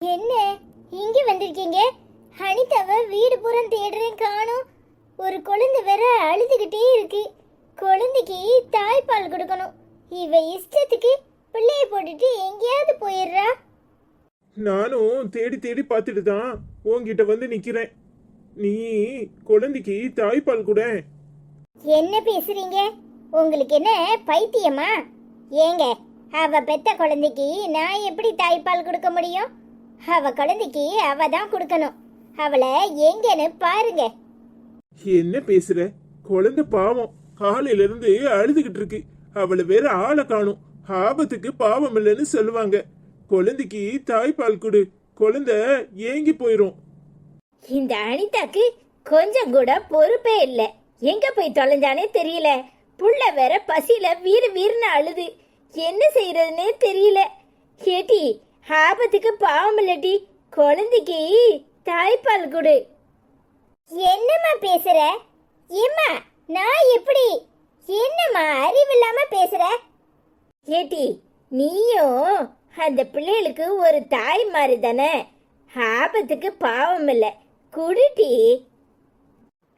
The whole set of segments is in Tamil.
என்ன? இங்க வந்திருக்கீங்க? அனிதாவை வீடு புறம் தேடுறேன் காணோம். ஒரு குழந்தை வேற அழுதுகிட்டே இருக்கு. குழந்தைக்கு தாய்ப்பால் கொடுக்கணும். இவ இஷ்டத்துக்கு பிள்ளைய போட்டுட்டு எங்கேயாவது போயிடுறா. நானும் தேடி தேடி பார்த்துட்டு தான் உன்கிட்ட வந்து நிக்கிறேன். நீ குழந்தைக்கு தாய்ப்பால் கூட. என்ன பேசுறீங்க? உங்களுக்கு என்ன பைத்தியமா? ஏங்க அவ பெத்த குழந்தைக்கு நான் எப்படி தாய்ப்பால் கொடுக்க முடியும்? அவ குழந்தைக்கு அவ தான் கொடுக்கணும். அவளை எங்கன்னு பாருங்க. என்ன பேசுற? குழந்தை பாவம். காலையில இருந்து அழுதுகிட்டு இருக்கு. அவளை வேற ஆளை காணும். ஆபத்துக்கு பாவம் இல்லைன்னு சொல்லுவாங்க. குழந்தைக்கு தாய்ப்பால் கொடு. குழந்தை ஏங்கி போயிரும். இந்த அனிதாக்கு கொஞ்சம் கூட பொறுப்பே இல்ல. எங்க போய் தொலைஞ்சானே தெரியல. புள்ள வேற பசியில வீறு வீர்னு அழுது. என்ன செய்யறதுனே தெரியல. கேட்டி ஆபத்துக்கு பாவம் இல்லடி. குழந்தைக்கு தாய்ப்பால் கொடு. என்னம்மா பேசுற? ஏம்மா நான் எப்படி? என்னம்மா அறிவில்லாம பேசுற? ஏட்டி நீயும் அந்த பிள்ளைகளுக்கு ஒரு தாய் மாதிரி தானே? ஆபத்துக்கு பாவம் இல்ல. குடுட்டி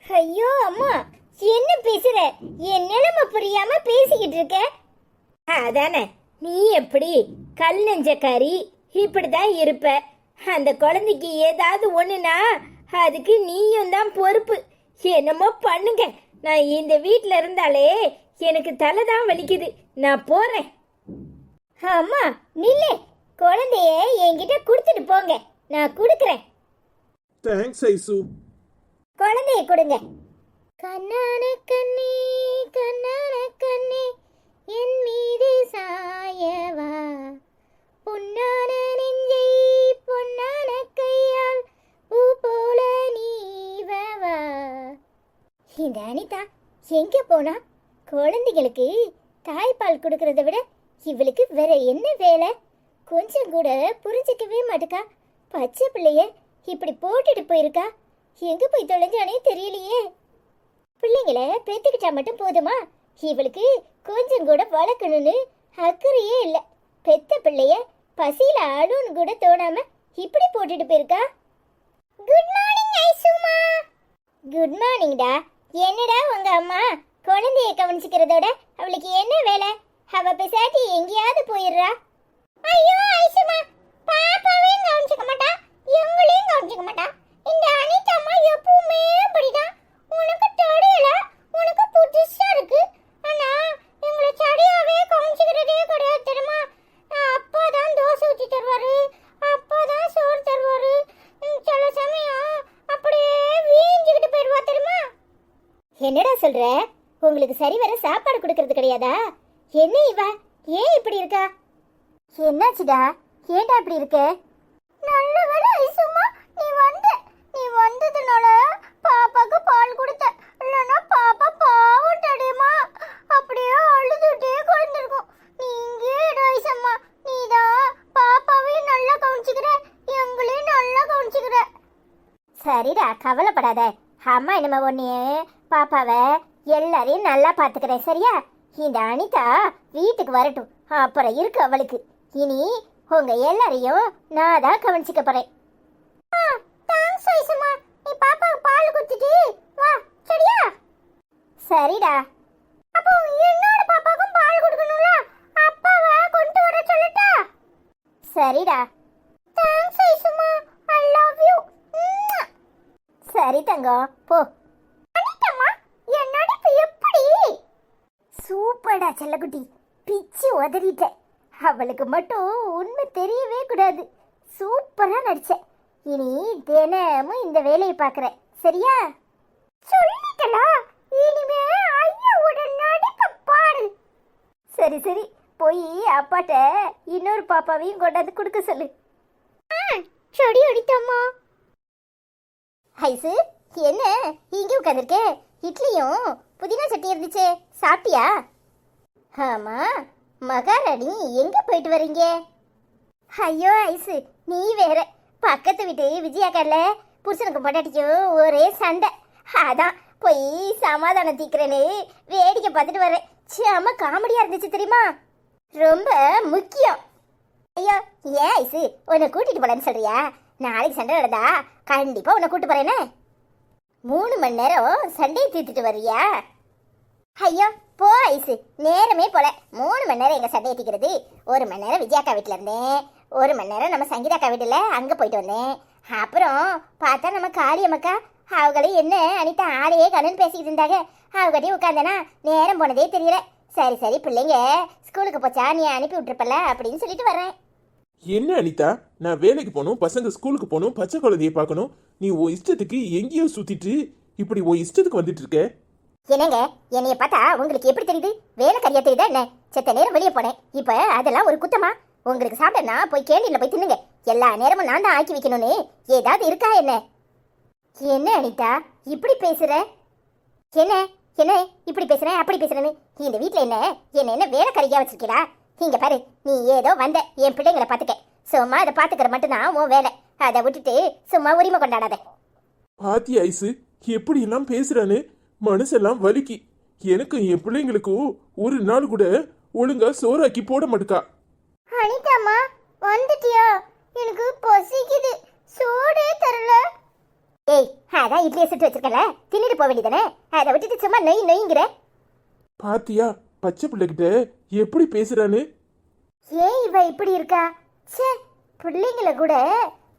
ஐயோ அம்மா என்ன பேசுற? என் நிலைமை புரியாம பேசிக்கிட்டு இருக்க. அதானே நீ எப்படி கல் நெஞ்சக்காரி இப்படிதான் இருப்ப. அந்த குழந்தைக்கு ஏதாவது ஒண்ணுனா அதுக்கு நீயும் தான் பொறுப்பு. என்னமோ பண்ணுங்க. நான் இந்த வீட்ல இருந்தாலே எனக்கு தலை தான் வலிக்குது. நான் போறேன். அம்மா நில்லு. குழந்தைய என்கிட்ட கொடுத்துட்டு போங்க. நான் கொடுக்குறேன். தேங்க்ஸ் ஐசு. குழந்தைய கொடுங்க. கண்ணான கண்ணே கண்ணான கண்ணே என் மீது சாயவா. இந்த அனிதா எங்க போனா? குழந்தைகளுக்கு தாய்ப்பால் கொடுக்கறத விட இவளுக்கு வேற என்ன வேலை? கொஞ்சம் கூட புரிஞ்சிக்கவே மாட்டுக்கா. பச்சை பிள்ளைய இப்படி போட்டுட்டு போயிருக்கா? எங்க போய் தொலைஞ்சானே தெரியலையே. பிள்ளைங்கள பெத்துக்கிட்டா மட்டும் போதுமா? இவளுக்கு கொஞ்சம் கூட வளர்க்கணும்னு அக்கறையே இல்லை. பெத்த பிள்ளைய பசியில அழுன்னு கூட தோணாம இப்படி போட்டுட்டு போயிருக்கா? குட் மார்னிங் ஐசுமா. குட் மார்னிங்டா என்னடா உங்க அம்மா? குழந்தைய கவனிச்சுக்கிறதோட அவளுக்கு என்ன வேலை? அவ பிசாட்டி எங்கேயாவது போயிடுறா? ஐயோ ஐசுமா பாப்பாவையும் கவனிச்சுக்க மாட்டா எங்களையும் கவனிச்சுக்க மாட்டா. இந்த அனிதா அம்மா எப்பவுமே அப்படிதான். உனக்கு தடையல? உனக்கு புதுசா இருக்கு. ஆனா எங்களை சரியாவே கவனிச்சுக்கிறதே கிடையாது தெரியுமா? அப்பா தான் தோசை ஊற்றி தருவாரு அப்பா தான் சோறு தருவாரு. சில சமயம் அப்படியே வீஞ்சிக்கிட்டு போயிடுவா தெரியுமா? என்னடா சொல்ற? உங்களுக்கு சரி வர சாப்பாடு கொடுக்கறது கிடையாதா? என்ன இவ? ஏன் இப்படி இருக்கா? என்னாச்சுடா? ஏன்டா இப்படி இருக்க? நல்ல வேலை ஐசுமா நீ வந்த நீ வந்ததுனால பாப்பாக்கு பால் கொடுத்த இல்லைன்னா பாப்பா பாவம் தடியமா அப்படியே அழுதுட்டே குழந்திருக்கும் நீ இங்கே இரு ஐசம்மா. நீதான் பாப்பாவையும் நல்லா கவனிச்சுக்கிற எங்களையும் நல்லா கவனிச்சுக்கிற. சரிடா கவலைப்படாத. அம்மா என்னம்மா ஒன்னே பாப்பாவை எல்லாரையும் நல்லா பார்த்துக்கிறேன் சரியா? இந்த அனிதா வீட்டுக்கு வரட்டும். அப்புறம் இருக்கு அவளுக்கு. இனி உங்க எல்லாரையும் நான் தான் கவனிச்சுக்க போறேன். தேங்க்ஸ் ஐசம்மா. நீ பாப்பாவுக்கு பால் குடிச்சிட்டு வா சரியா? சரிடா. அப்போ என்னோட பாப்பாவுக்கும் பால் கொடுக்கணும்ல? அப்பாவை கொண்டு வர சொல்லட்டா? சரிடா. தேங்க்ஸ் ஐசம்மா. ஐ லவ் யூ சரி தங்கம் போ அனிதம்மா என் நடிப்பு எப்படி சூப்பர்டா செல்லக்குட்டி? பிச்சு உதறிட்ட. அவளுக்கு மட்டும் உண்மை தெரியவே கூடாது. சூப்பரா நடிச்ச. இனி தினமும் இந்த வேலையை பார்க்கறேன் சரியா? சொல்லிட்டலா இனிமே ஐயாவோட நடிப்பை பாரு சரி சரி. போய் அப்பாட்ட இன்னொரு பாப்பாவையும் கொண்டாந்து கொடுக்க சொல்லு. செடி அடித்தம்மா. ஐசு என்ன? இங்கே உட்காந்துருக்க இட்லியும் புதினா சட்டி இருந்துச்சே. சாப்பிட்டியா? ஆமா மகாராணி எங்க போயிட்டு வர்றீங்க ஐயோ ஐசு நீ வேற. பக்கத்து வீட்டு விஜயாக்கல்ல புருஷனுக்கு பொண்டாட்டிக்கும் ஒரே சண்டை. அதான் போய் சமாதானம் தீக்கிறேன்னு வேடிக்கை பார்த்துட்டு வரேன். செம காமெடியா இருந்துச்சு தெரியுமா? ரொம்ப முக்கியம். ஐயோ ஏன் ஐசு உன்னை கூட்டிட்டு போலன்னு சொல்றியா? நாளைக்கு சண்டை நடந்தா கண்டிப்பா உன்னை கூட்டு போறேனே மூணு மணி நேரம் சண்டையை தீர்த்துட்டு வர்றியா? ஐயோ போ ஐசு. நேரமே போல. மூணு மணி நேரம் எங்கள் சண்டை ஏற்றிக்கிறது ஒரு மணி நேரம் விஜயாக்கா வீட்டில் இருந்தேன். ஒரு மணி நேரம் நம்ம சங்கீதாக்கா வீட்டில் அங்கே போயிட்டு வந்தேன். அப்புறம் பார்த்தா நம்ம காளியம்மக்கா அவங்களும் என்ன அனிதா ஆளையே கண்ணுன்னு பேசிக்கிட்டு இருந்தாங்க. அவகிட்டயும் உட்காந்தேனா நேரம் போனதே தெரியல. சரி சரி பிள்ளைங்க ஸ்கூலுக்கு போச்சா நீ அனுப்பி விட்டுருப்பல அப்படின்னு சொல்லிட்டு வரேன் என்ன அனிதா? நான் வேலைக்கு போகணும் பசங்க ஸ்கூலுக்கு போகணும் பச்சை குழந்தைய பார்க்கணும். நீ உன் இஷ்டத்துக்கு எங்கேயோ சுற்றிட்டு இப்படி உன் இஷ்டத்துக்கு வந்துட்டு இருக்க? என்னங்க என்னைய பார்த்தா உங்களுக்கு எப்படி தெரியுது? வேலை கரியா தெரியுதா என்ன? செத்த நேரம் வெளியே போனேன். இப்ப அதெல்லாம் ஒரு குத்தமா? உங்களுக்கு சாப்பிட்டா போய் கேண்டீன்ல போய் தின்னுங்க. எல்லா நேரமும் நான் தான் ஆக்கி வைக்கணும்னு. ஏதாவது இருக்கா என்ன? என்ன அனிதா இப்படி பேசுற? என்ன? என்ன? இப்படி பேசுறேன் அப்படி பேசுறேன்னு. இந்த வீட்டில் என்ன? என்ன என்ன வேலை கரியா வச்சிருக்கீடா இங்க பாரு நீ ஏதோ வந்த. என் பிள்ளைங்களை பாத்துக்க. சும்மா அதை பாத்துக்கிற மட்டும்தான் உன் வேலை. அதை விட்டுட்டு சும்மா உரிமை கொண்டாடாத. பாத்தி ஐசு எப்படி எல்லாம் பேசுறான்னு? மனசெல்லாம் வலிக்கி. எனக்கும் என் பிள்ளைங்களுக்கும் ஒரு நாள் கூட ஒழுங்கா சோறாக்கி போட மாட்டுக்கா. அனிதாம்மா வந்துட்டியா? எனக்கு பசிக்குது. சோடே தரல. ஏய் அதான் இட்லியை சுட்டு வச்சிருக்கல தின்னுட்டு போக வேண்டியதானே அதை விட்டுட்டு சும்மா நொய் நொய்ங்கிற. பாத்தியா பச்சை பிள்ளைகிட்ட எப்படி பேசுறான்னு? ஏன் இவ இப்படி இருக்கா? ச்சே பிள்ளைங்கள கூட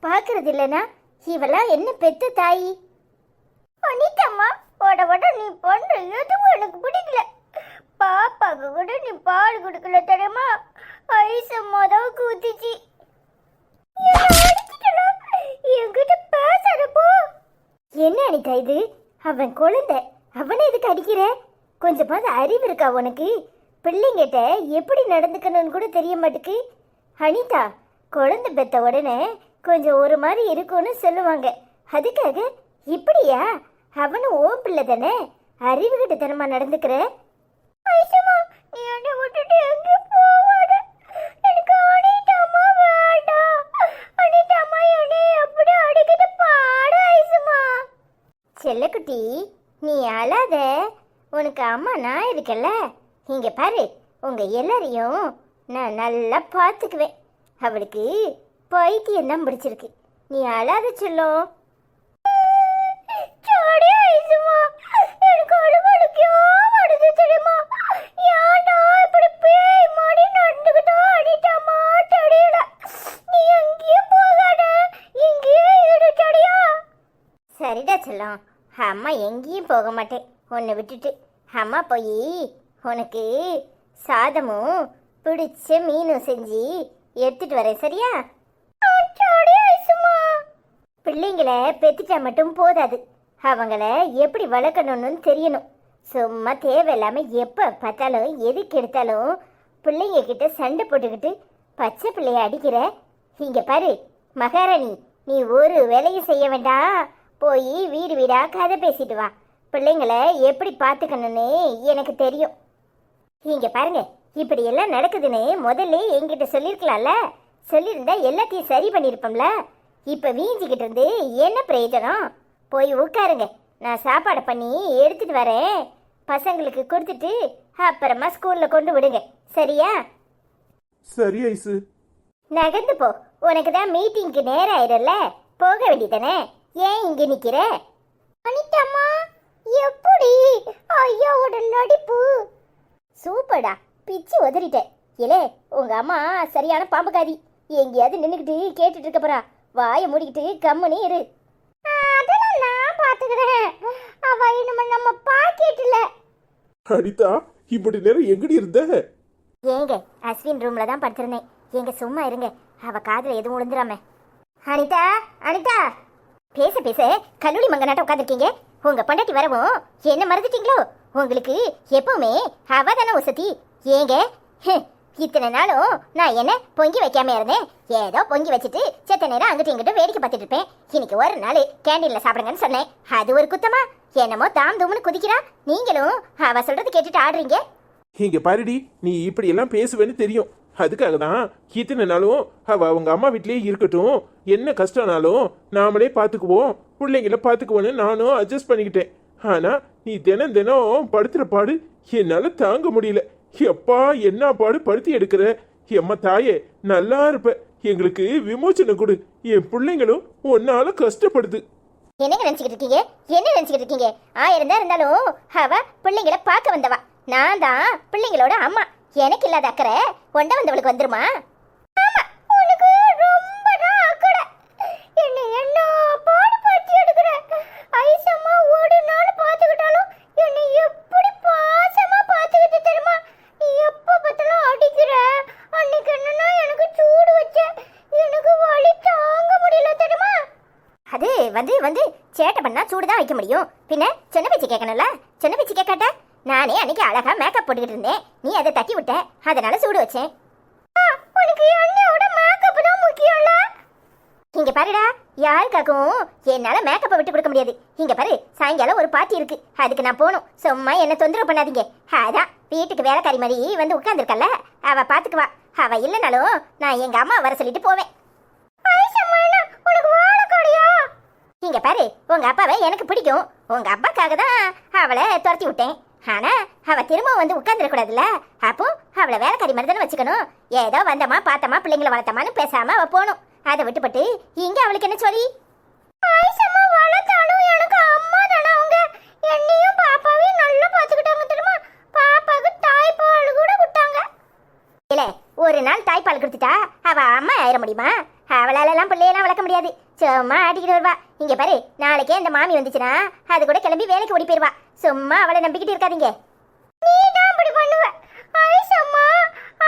பாக்குறது இல்லனா இவெல்லாம் என்ன பெத்த தாயி? அனிதாம்மா போட போட நீ பண்ற எதுவும் எனக்கு பிடிக்கல. பாப்பாக்கு கூட நீ பால் கொடுக்கல தெரியுமா? ஐச மொதல் கூத்திச்சு என்கிட்ட பேசாதப்போ என்ன அனிதா இது? அவன் குழந்தை. அவனை எதுக்கு அடிக்கிற? கொஞ்சமாவது அறிவு இருக்கா உனக்கு? பிள்ளைங்கிட்ட எப்படி நடந்துக்கணும்னு கூட தெரிய மாட்டுக்கு. அனிதா குழந்தை பெத்த உடனே கொஞ்சம் ஒரு மாதிரி இருக்கும்னு சொல்லுவாங்க. அதுக்காக இப்படியா? அவனும் ஓ பிள்ளை தானே? அறிவு கிட்டத்தனமா நடந்துக்கிற? நீ விட்டுட்டு எனக்கு செல்லக்குட்டி நீ அழாத. உனக்கு அம்மா நான் இருக்கல்ல? இங்க பாரு உங்க எல்லாரையும் நான் நல்லா பார்த்துக்குவேன். அவளுக்கு பைத்தியம் தான் பிடிச்சிருக்கு. நீ அழாத சொல்லும் எனக்கு அழுவழுக்கியோ வருது தெரியுமா ஏன்டா இப்படி பேய் மாதிரி நடந்துக்கிட்டோ அடிட்டாமா தெரியல நீ எங்கேயும் போகாத இங்கேயே இரு சரியா சரிடா செல்லம் அம்மா எங்கேயும் போக மாட்டேன். உன்னை விட்டுட்டு அம்மா போய் உனக்கு சாதமும் பிடிச்ச மீனும் செஞ்சு எடுத்துட்டு வரேன் சரியா? பிள்ளைங்கள பெத்துட்டா மட்டும் போதாது. அவங்கள எப்படி வளர்க்கணும்னு தெரியணும். சும்மா தேவையில்லாமல் எப்போ பார்த்தாலும் எதுக்கு எடுத்தாலும் பிள்ளைங்க கிட்ட சண்டை போட்டுக்கிட்டு பச்சை பிள்ளைய அடிக்கிற. இங்கே பாரு மகாராணி நீ ஒரு வேலையும் செய்ய வேண்டாம். போய் வீடு வீடா கதை பேசிட்டு வா. பிள்ளைங்கள எப்படி பார்த்துக்கணும்னு எனக்கு தெரியும். இங்க பாருங்க இப்படி எல்லாம் நடக்குதுன்னு முதல்ல என்கிட்ட சொல்லியிருக்கலாம்ல சொல்லியிருந்தா எல்லாத்தையும் சரி பண்ணியிருப்போம்ல இப்ப வீஞ்சிக்கிட்டு இருந்து என்ன பிரயோஜனம்? போய் உட்காருங்க நான் சாப்பாடை பண்ணி எடுத்துட்டு வரேன். பசங்களுக்கு கொடுத்துட்டு அப்புறமா ஸ்கூல்ல கொண்டு விடுங்க. சரியா? சரி ஐசு. நகர்ந்து போ. உனக்கு தான் மீட்டிங்க்கு நேரம் ஆயிரல்ல போக வேண்டியதானே ஏன் இங்க நிக்கிற? அனிதம்மா எப்படி? ஐயாவோட நடிப்பு. சூப்பர்டா பிச்சு உதறிட்டேன். இலே உங்க அம்மா சரியான பாம்புக்காரி. எங்கேயாவது நின்னுக்கிட்டு கேட்டுட்டு இருக்க போறா. வாயை மூடிக்கிட்டு கம்முனே இரு. அதெல்லாம் நான் பாத்துக்கிறேன் அவ இனிமே நம்ம பாக்கெட்ல அனிதா இப்படி நேரம் எங்கடி இருந்த? ஏங்க அஸ்வின் ரூம்ல தான் படுத்திருந்தேன். ஏங்க சும்மா இருங்க. அவ காதுல எதுவும் விழுந்துராம அனிதா அனிதா! பேச பேச கல்லூரி மங்கனாட்ட உட்காந்துருக்கீங்க உங்க பொண்டாட்டி வரவும் என்ன மறந்துட்டீங்களோ? உங்களுக்கு எப்பவுமே அவ தானே உசத்தி ஏங்க இத்தனை நாளும் நான் என்ன பொங்கி வைக்காம இருந்தேன்? ஏதோ பொங்கி வச்சுட்டு செத்த நேரம் அங்கிட்டு இங்கிட்டு வேடிக்கை பார்த்துட்டு இருப்பேன். இன்னைக்கு ஒரு நாள் கேண்டீன்ல சாப்பிடுங்கன்னு சொன்னேன். அது ஒரு குத்தமா? என்னமோ தாம் தூம்னு குதிக்கிறா? நீங்களும் அவ சொல்றது கேட்டுட்டு ஆடுறீங்க? இங்க பாருடி நீ இப்படி எல்லாம் பேசுவேன்னு தெரியும். அதுக்காக தான் இத்தனை நாளும் அவ அவங்க அம்மா வீட்லேயே இருக்கட்டும். என்ன கஷ்டம்னாலும் நாமளே பார்த்துக்குவோம் பிள்ளைங்கள பார்த்துக்குவோன்னு நானும் அட்ஜஸ்ட் பண்ணிக்கிட்டேன். ஆனால் நீ தினம் தினம் படுத்துகிற பாடு என்னால் தாங்க முடியல. எப்பா என்ன பாடு படுத்தி எடுக்கிற? எம்மா தாயே நல்லா இருப்ப. எங்களுக்கு விமோச்சனம் கொடு. என் பிள்ளைங்களும் உன்னால கஷ்டப்படுது. என்னங்க நினைச்சுக்கிட்டு இருக்கீங்க? என்ன நினைச்சுக்கிட்டு இருக்கீங்க? ஆயிரம் தான் இருந்தாலும் அவ பிள்ளைங்கள பார்க்க வந்தவா. நான் தான் பிள்ளைங்களோட அம்மா. எனக்கு இல்லாத அக்கறை கொண்ட வந்தவளுக்கு வந்துருமா? ஆமா உனக்கு ரொம்ப என்ன பாடு ஐசம்மா நாள் என்னை எப்படி பாசமா பார்த்துக்கிட்டு தெரியுமா? எப்போ பார்த்தாலும் எனக்கு சூடு எனக்கு வலி தாங்க முடியல தெரியுமா? அது வந்து வந்து சேட்டை பண்ணா சூடு தான் வைக்க முடியும். பின்ன சொன்ன பேச்சு கேட்கணும்ல? சொன்ன பேச்சு கேட்காட்ட நானே அன்னைக்கு அழகா மேக்கப் போட்டுக்கிட்டு இருந்தேன். நீ அதை தட்டி விட்ட. அதனால சூடு வச்சேன். உனக்கு என்னோட மேக்கப் தான் முக்கியம்ல. இங்க பாருடா யாருக்காகவும் என்னால மேக்கப்பை விட்டு கொடுக்க முடியாது. இங்க பாரு சாயங்காலம் ஒரு பார்ட்டி இருக்கு. அதுக்கு நான் போகணும். சும்மா என்ன தொந்தரவு பண்ணாதீங்க. அதான் வீட்டுக்கு வேலைக்காரி மாதிரி வந்து உட்காந்துருக்கல அவ பாத்துக்குவா. அவ இல்லைனாலும் நான் எங்க அம்மா வர சொல்லிட்டு போவேன். இங்க பாரு உங்க அப்பாவை எனக்கு பிடிக்கும். உங்க அப்பாக்காக தான் அவளை துரத்தி விட்டேன். ஆனா அவ திரும்ப வந்து உட்கார்ந்துட கூடாதுல்ல அப்போ அவளை வேலைக்காரி மாதிரி தானே வச்சுக்கணும். ஏதோ வந்தமா பார்த்தமா பிள்ளைங்களை வளர்த்தமான்னு பேசாம அவ போகணும். அதை விட்டுப்பட்டு இங்க அவளுக்கு என்ன சொல்லி வளர்த்தாலும் அம்மா என்னையும் பாப்பாவுக்கு கூட விட்டாங்க இல்ல ஒரு நாள் தாய்ப்பால் கொடுத்துட்டா அவ அம்மா ஆயிட முடியுமா? அவளால எல்லாம் பிள்ளையெல்லாம் வளர்க்க முடியாது. சும்மா ஆட்டிக்கிட்டு வருவா. இங்க பாரு நாளைக்கே இந்த மாமி வந்துச்சுன்னா அது கூட கிளம்பி வேலைக்கு ஓடி போயிருவா. சும்மா அவளை நம்பிக்கிட்டு இருக்காதீங்க. நீ தான் இப்படி பண்ணுவ. ஐசம்மா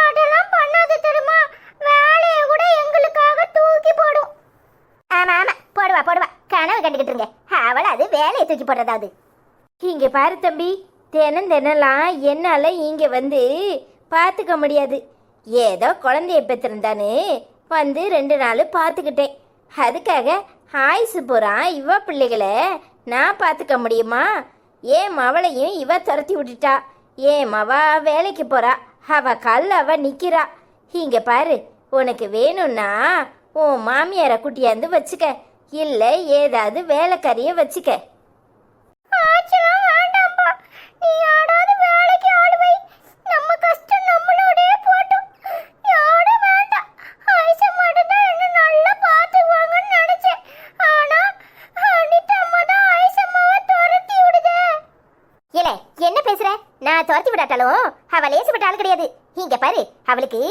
அதெல்லாம் பண்ணாத தெரியுமா? வேலையை கூட எங்களுக்காக தூக்கி போடும். ஆமா ஆமா போடுவா போடுவா. கனவு கண்டுகிட்டு இருங்க. அவளை அது வேலையை தூக்கி போடுறதாவது. இங்க பாரு தம்பி தினம் தினலாம் என்னால இங்க வந்து பார்த்துக்க முடியாது. ஏதோ குழந்தைய பெற்றிருந்தானு வந்து ரெண்டு நாள் பார்த்துக்கிட்டேன். அதுக்காக ஆயுசு போகிறான் இவ பிள்ளைகளை. நான் பார்த்துக்க முடியுமா? ஏன் மவளையும் இவ துரத்தி விட்டுட்டா? ஏன் மவ வேலைக்கு போறா? அவ கல் அவ நிக்கிறா. இங்க பாரு உனக்கு வேணும்னா உன் மாமியாரை குட்டியாந்து வச்சுக்க. இல்லை ஏதாவது வேலைக்காரிய வச்சுக்க. வேலைக்கு நம்ம கஷ்டம் நம்மளோடயே விடாட்டாலும் அவ லேசுப்பட்ட ஆள் கிடையாது. இங்க பாரு அவளுக்கு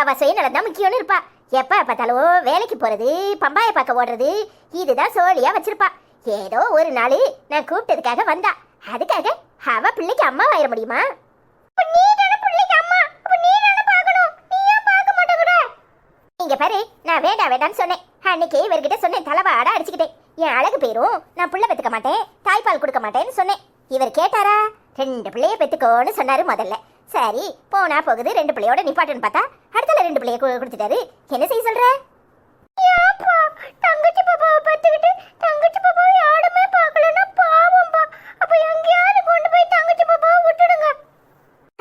அவ சுயநலம் தான் முக்கியம்னு இருப்பா. எப்ப பார்த்தாலும் வேலைக்கு போறது பம்பாய பார்க்க ஓடுறது இதுதான் சோழியா வச்சிருப்பா. ஏதோ ஒரு நாள் நான் கூப்பிட்டதுக்காக வந்தா. அதுக்காக அவ பிள்ளைக்கு அம்மா. ஆயிட முடியுமா இங்க பாரு நான் வேண்டாம் வேண்டாம்னு சொன்னேன். அன்னைக்கு இவர்கிட்ட சொன்னேன் தலைவாட அடிச்சுக்கிட்டேன். என் அழகு பேரும் நான் புள்ள பெத்துக்க மாட்டேன் தாய்ப்பால் கொடுக்க மாட்டேன்னு சொன்னேன். இவர் கேட்டாரா? ரெண்டு பிள்ளைய பெத்துக்கோன்னு சொன்னாரு முதல்ல. சரி போனா போகுது ரெண்டு பிள்ளையோட நிப்பாட்டுன்னு பார்த்தா அடுத்தல ரெண்டு பிள்ளைய கொடுத்துட்டாரு. என்ன செய்ய சொல்ற? தங்கச்சி பாப்பாவை பெத்துக்கிட்டு தங்கச்சி பாப்பாவை யாருமே பார்க்கலன்னா பாவம்பா. அப்ப எங்கேயாவது கொண்டு போய் தங்கச்சி பாப்பாவை விட்டுடுங்க.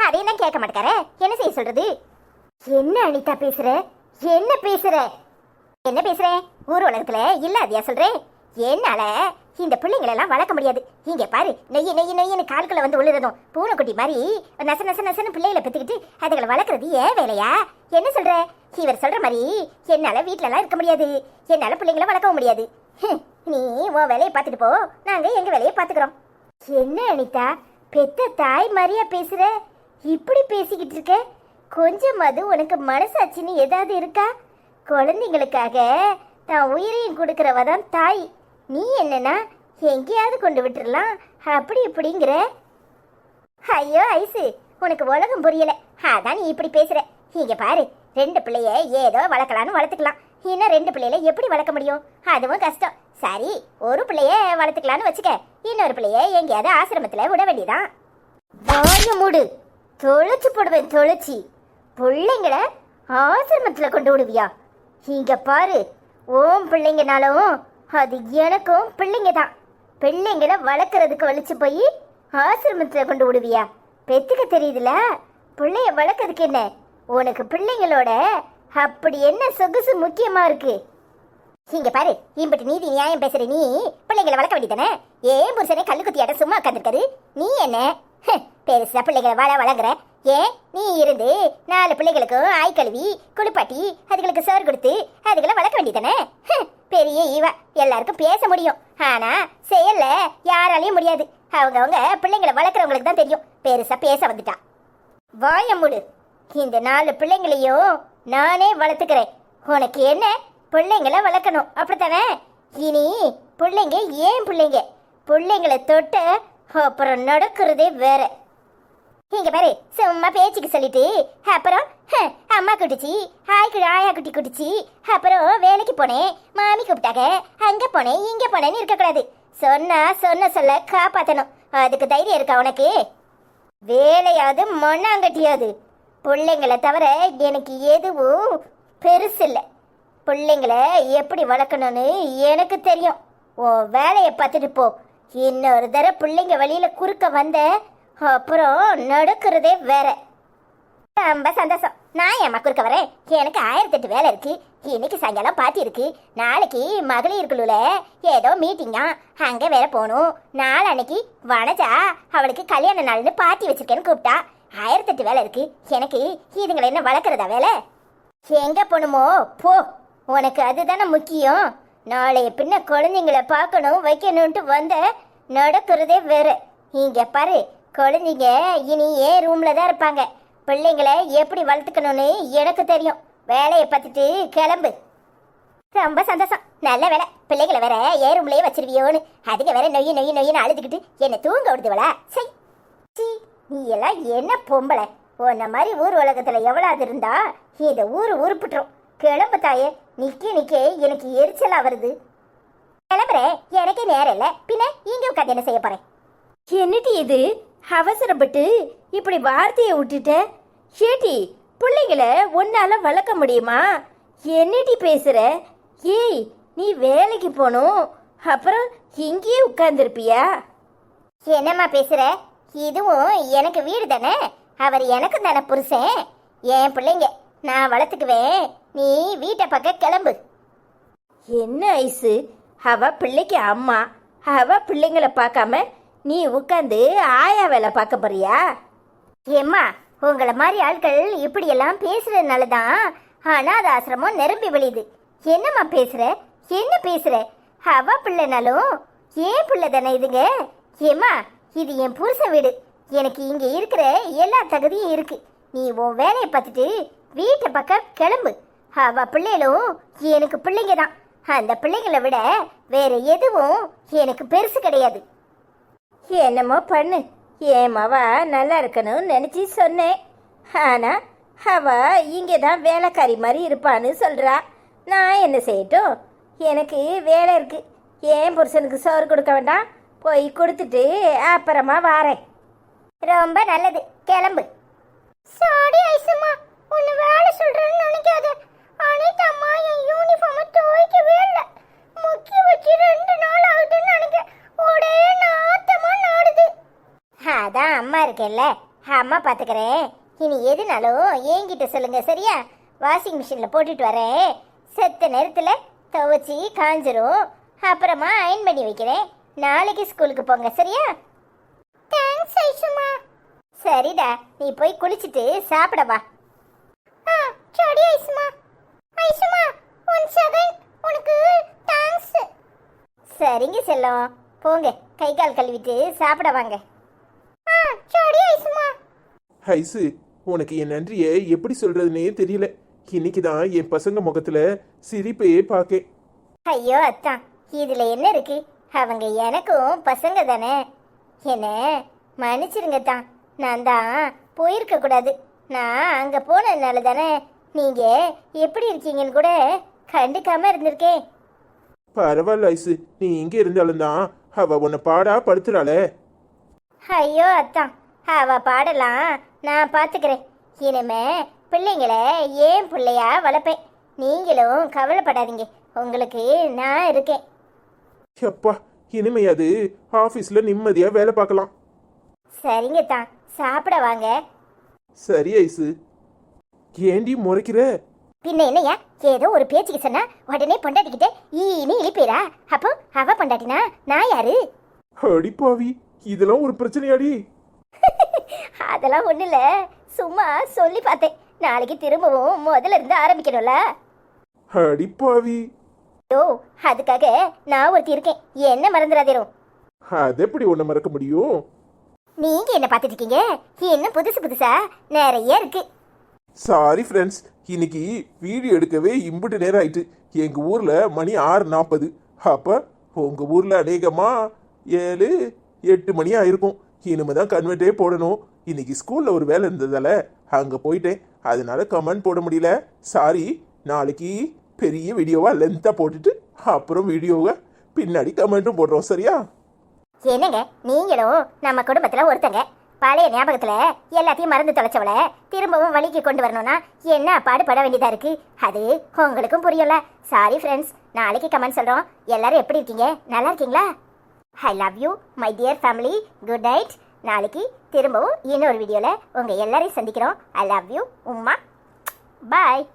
அதையும் கேட்க மாட்டேக்காரே என்ன செய்ய சொல்றது? என்ன அனிதா பேசுற? என்ன பேசுற? என்ன பேசுற? ஊர் உலகத்துல இல்லாதியா சொல்றேன் என்னால இந்த பிள்ளைங்களெல்லாம் வளர்க்க முடியாது. இங்க பாரு நெய்ய நெய் நெய்யன்னு கால்குள்ள வந்து உள்ளதும் பூனைக்குட்டி மாதிரி நச நச நசன்னு பிள்ளைகளை பெத்துக்கிட்டு அதுகளை வளர்க்குறது ஏன் வேலையா? என்ன சொல்ற? இவர் சொல்ற மாதிரி என்னால வீட்டிலலாம் இருக்க முடியாது. என்னால பிள்ளைங்களை வளர்க்கவும் முடியாது. நீ உன் வேலையை பார்த்துட்டு போ. நாங்க எங்க வேலையை பார்த்துக்கிறோம். என்ன அனிதா பெத்த தாய் மாதிரியா பேசுற? இப்படி பேசிக்கிட்டு இருக்க? கொஞ்சமாவது உனக்கு மனசாட்சின்னு ஏதாவது இருக்கா? குழந்தைங்களுக்காக தான் உயிரையும் கொடுக்கிறவ தான் தாய். நீ என்னன்னா எங்கேயாவது கொண்டு விட்டுறலாம். அப்படி இப்படிங்கிற. ஐயோ ஐசு உனக்கு உலகம் புரியல. அதான் நீ இப்படி பேசுற. இங்க பாரு ரெண்டு பிள்ளைய ஏதோ வளர்க்கலான்னு வளர்த்துக்கலாம். இன்னும் ரெண்டு பிள்ளையில எப்படி வளர்க்க முடியும்? அதுவும் கஷ்டம். சரி ஒரு பிள்ளைய வளர்த்துக்கலான்னு வச்சுக்க. இன்னொரு பிள்ளைய எங்கேயாவது ஆசிரமத்துல விட வேண்டியதான் வாய மூடு. தொலைச்சு போடுவேன் தொலைச்சி. பிள்ளைங்கள ஆசிரமத்துல கொண்டு விடுவியா? இங்க பாரு ஓம் பிள்ளைங்கனாலும் அது எனக்கும் பிள்ளைங்க தான் பிள்ளைங்கள வளர்க்குறதுக்கு வலிச்சு போய் ஆசிரமத்தில் கொண்டு விடுவியா? பெத்துக்க தெரியுதுல? பிள்ளைய வளர்க்கறதுக்கு என்ன? உனக்கு பிள்ளைங்களோட அப்படி என்ன சொகுசு முக்கியமா இருக்கு? இங்க பாரு இம்பட்டு நீதி நியாயம் பேசுற நீ பிள்ளைங்களை வளர்க்க வேண்டியதானே? ஏன் புருஷனே கல்லு குத்தியாட்ட சும்மா உட்காந்துருக்காரு நீ என்ன? பெருசா பிள்ளைங்களை வாழ வளர்க்குற. ஏன் நீ இருந்து நாலு பிள்ளைகளுக்கும் ஆய் கழுவி குளிப்பாட்டி அதுகளுக்கு சோறு கொடுத்து அதுகளை வளர்க்க வேண்டியதானே பெரிய ஈவா. எல்லாருக்கும் பேச முடியும். ஆனா செயல்ல யாராலையும் முடியாது. அவங்கவுங்க பிள்ளைங்களை வளர்க்குறவங்களுக்கு தான் தெரியும். பெருசா பேச வந்துட்டா. வாய இந்த நாலு பிள்ளைங்களையும் நானே வளர்த்துக்கிறேன். உனக்கு என்ன? பிள்ளைங்களை வளர்க்கணும். அப்படித்தானே? இனி பிள்ளைங்க ஏன் பிள்ளைங்க? பிள்ளைங்களை தொட்டு அப்புறம் நடக்கிறதே வேற. இங்க பாரு சும்மா பேச்சுக்கு சொல்லிட்டு அப்புறம் ஹ, அம்மா குட்டிச்சி ஆய்க்கு ஆயா குட்டி குட்டிச்சி அப்புறம் வேலைக்கு போனேன் மாமி கூப்பிட்டாங்க அங்க போனேன் இங்க போனேன்னு இருக்கக்கூடாது சொன்னா சொன்ன சொல்ல காப்பாத்தணும். அதுக்கு தைரியம் இருக்கா உனக்கு? வேலையாவது மண்ணாங்கட்டியாது. பிள்ளைங்களை தவிர எனக்கு எதுவும் பெருசு இல்லை. பிள்ளைங்களை எப்படி வளர்க்கணும்னு எனக்கு தெரியும். உன் வேலையை பார்த்துட்டு போ. இன்னொரு தடவை பிள்ளைங்க வழியில குறுக்க வந்த அப்புறம் நடக்கிறதே வேற. ரொம்ப சந்தோஷம். நான் என் குறுக்க வரேன்? எனக்கு ஆயிரத்தி எட்டு வேலை இருக்கு. இன்னைக்கு சாயங்காலம் பார்ட்டி இருக்கு. நாளைக்கு மகளிர் குழுல ஏதோ மீட்டிங்கா அங்க வேற போகணும். நாளன்னைக்கு வனஜா அவளுக்கு கல்யாண நாள்னு பார்ட்டி வச்சிருக்கேன்னு கூப்பிட்டா. ஆயிரத்தி எட்டு வேலை இருக்கு. எனக்கு இதுங்களை என்ன வளர்க்குறதா வேலை? எங்க போகணுமோ? போ. உனக்கு அதுதானே முக்கியம். நாளைய பின்ன குழந்தைங்கள பார்க்கணும் வைக்கணும்ட்டு வந்த நடக்கிறதே வேற. இங்க பாரு குழந்தைங்க இனி ஏன் ரூம்ல தான் இருப்பாங்க. பிள்ளைங்களை எப்படி வளர்த்துக்கணும்னு எனக்கு தெரியும். வேலையை பார்த்துட்டு கிளம்பு. ரொம்ப சந்தோஷம். நல்ல வேலை. பிள்ளைகளை வேற ஏ ரூம்லயே வச்சிருவியோன்னு. அதுக்கு வேற நொய்யு நொய்யு நொய்யுன்னு அழுதுகிட்டு என்னை தூங்க விடுதுவளா? சை சி நீ எல்லாம் என்ன பொம்பளை? உன்ன மாதிரி ஊர் உலகத்தில் எவ்வளவு இருந்தா இந்த ஊர் உருப்பிட்டுரும். கிளம்பு தாயே. நிக்க நிக்க. எனக்கு எரிச்சலாக வருது. கிளம்புறேன் எனக்கே நேரம் இல்லை. பின்ன இங்கே உட்காந்து என்ன செய்ய போகிறேன் என்னடி இது? அவசரப்பட்டு இப்படி வார்த்தையை விட்டுட்ட. ஏடி பிள்ளைங்களை உன்னால வளர்க்க முடியுமா? என்னடி பேசுற? ஏய் நீ வேலைக்கு போகணும் அப்புறம் இங்கேயே உட்கார்ந்துருப்பியா? என்னம்மா பேசுற? இதுவும் எனக்கு வீடு தானே? அவர் எனக்கு தானே புருஷன். என் பிள்ளைங்க நான் வளர்த்துக்குவேன். நீ வீட்டை பக்கம் கிளம்பு. என்ன ஐசு? அவ பிள்ளைக்கு அம்மா. அவ பிள்ளைங்களை பார்க்காம நீ உட்காந்து ஆயா வேலை பார்க்க போறியா? ஏம்மா உங்களை மாதிரி ஆட்கள் இப்படியெல்லாம் பேசுறதுனால தான் அனாத ஆசிரமம் நிரம்பி விழியுது என்னம்மா பேசுற? என்ன பேசுற? அவ பிள்ளைனாலும் ஏன் பிள்ளை தானே இதுங்க? ஏம்மா இது என் புருஷ வீடு. எனக்கு இங்கே இருக்கிற எல்லா தகுதியும் இருக்கு. நீ உன் வேலையை பார்த்துட்டு வீட்டை பக்கம் கிளம்பு. அவ பிள்ளைகளும் எனக்கு பிள்ளைங்க தான். அந்த பிள்ளைங்களை விட வேற எதுவும் எனக்கு பெருசு கிடையாது. என்னமோ பண்ணு. என் மவ நல்லா இருக்கணும்னு நினச்சி சொன்னேன். ஆனால் அவ இங்கே தான் வேலைக்காரி மாதிரி இருப்பான்னு சொல்கிறா நான் என்ன செய்யட்டும்? எனக்கு வேலை இருக்குது ஏன் புருஷனுக்கு சோறு கொடுக்க வேண்டாம். போய் கொடுத்துட்டு அப்புறமா வாரேன். ரொம்ப நல்லது. கிளம்பு. சாடி ஐசம்மா உன்னை வேலை சொல்கிறேன்னு நினைக்காத. அனிதா அம்மா என் யூனிஃபார்மை துவைக்கவே இல்லை. முக்கி வச்சு ரெண்டு நாள் ஆகுதுன்னு நினைக்கிறேன். ஒரே நாத்தமா நாடுது. அதான் அம்மா இருக்கேல்ல அம்மா பாத்துக்கிறேன். இனி எதுனாலும் என்கிட்ட சொல்லுங்க சரியா? வாஷிங் மிஷினில் போட்டுட்டு வரேன். செத்த நேரத்தில் துவைச்சி காஞ்சிரும். அப்புறமா அயன் பண்ணி வைக்கிறேன். நாளைக்கு ஸ்கூலுக்கு போங்க சரியா? தேங்க்ஸ் ஐசுமா சரிடா நீ போய் குளிச்சிட்டு சாப்பிட வா. ஆ சரி ஐஷுமா. ஐசுமா ஒன் செகண்ட் உனக்கு தேங்க்ஸ் சரிங்க செல்லம். போங்க கை கால் கழுவிட்டு சாப்பிட வாங்க. ஐசு உனக்கு என் நன்றியை எப்படி சொல்றதுனே தெரியல. இன்னைக்கு தான் என் பசங்க முகத்துல சிரிப்பையே பார்க்கேன் ஐயோ அத்தான். இதுல என்ன இருக்கு? அவங்க எனக்கும் பசங்க தானே. என்ன? மன்னிச்சிருங்க தான் நான் தான் போயிருக்க கூடாது. நான் அங்க போனதுனால தானே. நீங்க எப்படி இருக்கீங்கன்னு கூட கண்டுக்காம இருந்திருக்கேன். பரவாயில்ல ஐசு. நீ இங்க இருந்தாலும் தான் அவ உன்னை பாடா படுத்துறாளே. ஐயோ அத்தான். அவ பாடலாம். நான் பார்த்துக்கிறேன் இனிமே பிள்ளைங்களை ஏன் பிள்ளையா வளர்ப்பேன்? நீங்களும் கவலைப்படாதீங்க. உங்களுக்கு நான் இருக்கேன். அப்பா இனிமையாது ஆபீஸ்ல நிம்மதியா வேலை பார்க்கலாம். சரிங்க தான் சாப்பிட வாங்க. சரி ஐசு. ஏண்டி முறைக்கிற? பின்ன என்னையா ஏதோ ஒரு பேச்சுக்கு சொன்னா உடனே பொண்டாட்டிக்கிட்ட ஈனி இழிப்பீரா? அப்போ அவ பொண்டாட்டினா? நான் யாரு? அடிப்பாவி இதெல்லாம் ஒரு பிரச்சனையாடி. அதெல்லாம் ஒண்ணு இல்ல சும்மா சொல்லி பார்த்தேன். நாளைக்கு திரும்பவும் முதல்ல இருந்து ஆரம்பிக்கணும்ல. அடிப்பாவி ஐயோ அதுக்காக நான் ஒருத்தி இருக்கேன். என்ன மறந்துடாதேரும். அது எப்படி உன்னை மறக்க முடியும்? நீங்க என்ன பார்த்துட்டு இருக்கீங்க? இன்னும் புதுசு புதுசா? நிறைய இருக்கு. சாரி ஃப்ரெண்ட்ஸ் இன்னைக்கு வீடியோ எடுக்கவே இம்புட்டு நேரம் ஆயிட்டு. எங்கள் ஊரில் மணி ஆறு நாற்பது அப்போ உங்கள் ஊரில் அநேகமாக ஏழு எட்டு மணி ஆயிருக்கும். இனிமே தான் கன்வெர்ட்டே போடணும். இன்னைக்கு ஸ்கூலில் ஒரு வேலை இருந்ததால அங்கே போயிட்டேன். அதனால கமெண்ட் போட முடியல. சாரி நாளைக்கு பெரிய வீடியோவாக லென்த்தாக போட்டுட்டு அப்புறம் வீடியோவை பின்னாடி கமெண்ட்டும் போடுறோம். சரியா? என்னங்க? நீங்களும் நம்ம குடும்பத்தில் ஒருத்தங்க. பழைய ஞாபகத்துல எல்லாத்தையும் மறந்து தொலைச்சவள திரும்பவும் வழிக்கு கொண்டு வரணும்னா என்ன பாடுபட வேண்டியதா இருக்கு? அது உங்களுக்கும் புரியும்ல. சாரி ஃப்ரெண்ட்ஸ் நாளைக்கு கமெண்ட் சொல்றோம். எல்லாரும் எப்படி இருக்கீங்க? நல்லா இருக்கீங்களா? I love you my dear family good night நாளைக்கு திரும்பவும் இன்னொரு வீடியோவில் உங்கள் எல்லாரையும் சந்திக்கிறோம். ஐ லவ் யூ உம்மா. பாய்